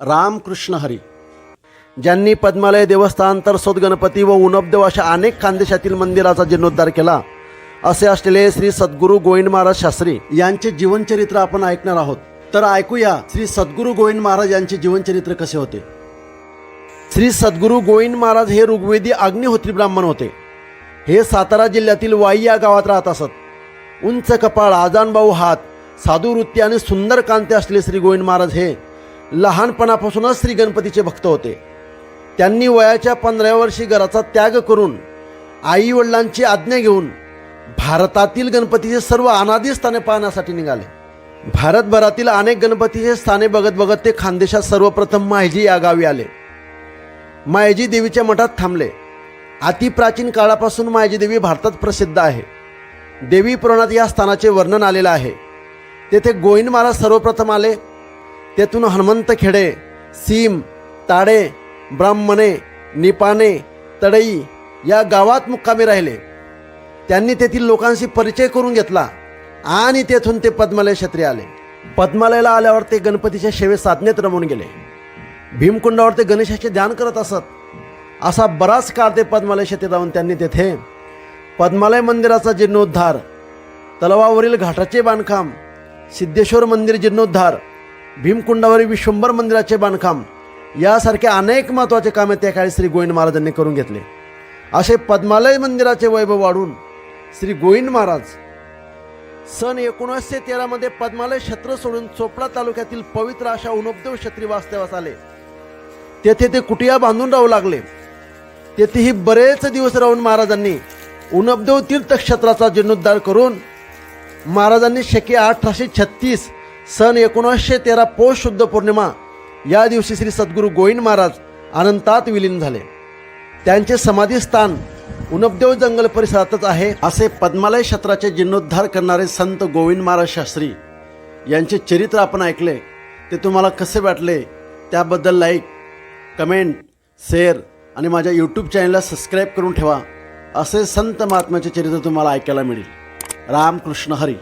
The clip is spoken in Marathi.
रामकृष्ण हरी. ज्यांनी पद्मालय देवस्थान तर गणपती व उनबदेव अशा अनेक खानदेशातील मंदिराचा जीर्णोद्धार केला असे असलेले श्री सद्गुरू गोविंद महाराज शास्त्री यांचे जीवनचरित्र आपण ऐकणार आहोत. तर ऐकूया श्री सद्गुरू गोविंद महाराज यांचे जीवनचरित्र कसे होते? श्री सद्गुरू गोविंद महाराज हे ऋग्वेदी अग्निहोत्री ब्राह्मण होते. हे सातारा जिल्ह्यातील वाई या गावात राहत असत. उंच कपाळ आजानभाऊ हात साधुवृत्ती आणि सुंदर कांते असलेले श्री गोविंद महाराज हे लहानपणापासूनच श्री गणपतीचे भक्त होते. त्यांनी वयाच्या पंधराव्या वर्षी घराचा त्याग करून आई वडिलांची आज्ञा घेऊन भारतातील गणपतीचे सर्व अनादी स्थाने पाहण्यासाठी निघाले. भारतभरातील अनेक गणपतीचे स्थाने बघत बघत ते खानदेशात सर्वप्रथम मायजी या गावी आले. मायजी देवीच्या मठात थांबले. अतिप्राचीन काळापासून मायजी देवी भारतात प्रसिद्ध आहे. देवी पुराणात या स्थानाचे वर्णन आलेलं आहे. तेथे गोविंद महाराज सर्वप्रथम आले. तेथून हनुमंत खेडे सीम ताडे ब्राह्मणे निपाणे तडई या गावात मुक्कामी राहिले. त्यांनी तेथील लोकांशी परिचय करून घेतला आणि तेथून ते पद्मालय क्षेत्री आले. पद्मालयाला आल्यावर ते गणपतीच्या शेवे साधनेत रमून गेले. भीमकुंडावर ते गणेशाचे ध्यान करत असत. असा बराच काळ ते पद्मालय क्षेत्री राहून त्यांनी तेथे पद्मालय मंदिराचा जीर्णोद्धार तलावावरील घाटाचे बांधकाम सिद्धेश्वर मंदिर जीर्णोद्धार भीमकुंडावरील विश्वंभर मंदिराचे बांधकाम. यासारखे अनेक महत्त्वाचे कामे त्या काळी श्री गोविंद महाराजांनी करून घेतले. असे पद्मालय मंदिराचे वैभव वाढून श्री गोविंद महाराज सन एकोणीसशे तेरामध्ये पद्मालय क्षेत्र सोडून चोपडा तालुक्यातील पवित्र अशा उनोपदेव क्षेत्री वास्तव्यास आले. तेथे ते कुटिया बांधून राहू लागले. तेथेही बरेच दिवस राहून महाराजांनी उनपदेव तीर्थक्षेत्राचा जीर्णोद्धार करून महाराजांनी शके अठराशे छत्तीस सन एकोणीसशे तेरा पौष शुद्ध पौर्णिमा. या दिवशी श्री सद्गुरू गोविंद महाराज अनंतात विलीन झाले. त्यांचे समाधीस्थान उनपदेव जंगल परिसरातच आहे असे पद्मालय क्षेत्राचे जीर्णोद्धार करणारे संत गोविंद महाराज शास्त्री यांचे चरित्र आपण ऐकले ते तुम्हाला कसे वाटले? त्याबद्दल लाईक कमेंट शेअर आणि माझ्या यूट्यूब चॅनलला सबस्क्राईब करून ठेवा. असे संत महात्म्याचे चरित्र तुम्हाला ऐकायला मिळेल. रामकृष्ण हरी.